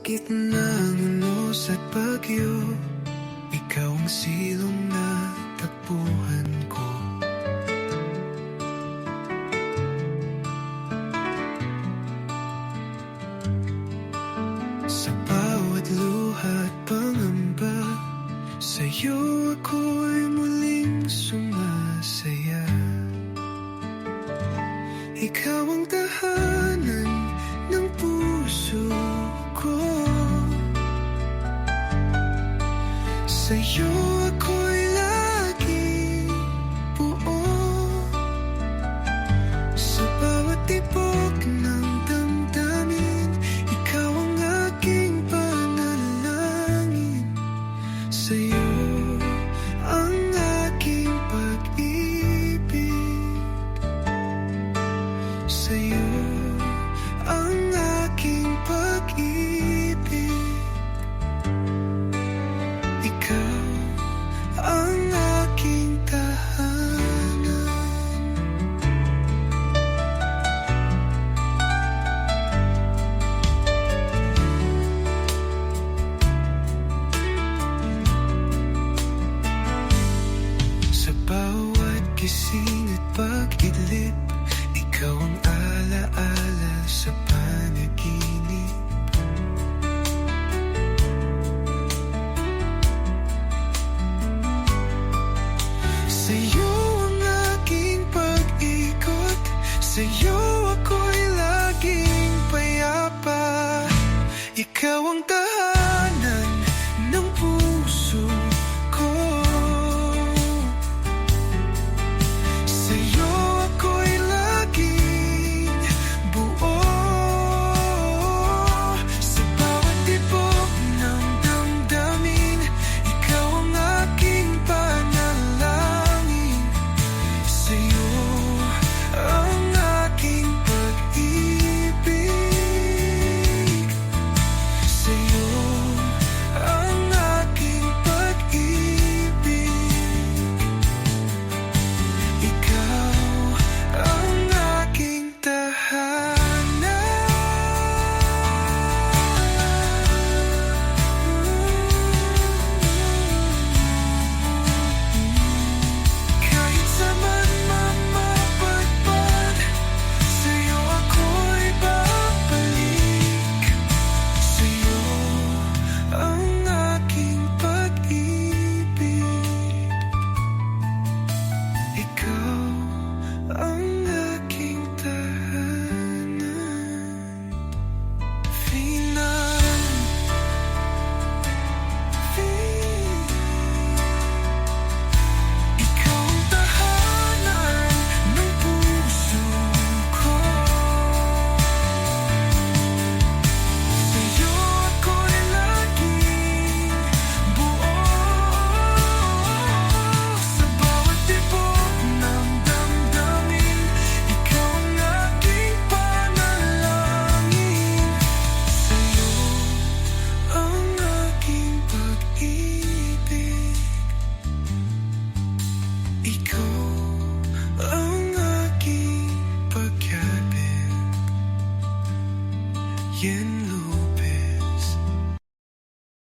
gitna ng unos at bagyo. Ikaw ang silong na takbuhan ko. Sa bawat luha at pangamba Sa'yo ako'y muling sumasaya. Ikaw ang tahanan ng puso ko. Sa'yo ako'y laging buo Sa bawat tibok ng damdamin Ikaw ang aking panalangin. Sa'yo ang aking pag-ibig ako'y laging you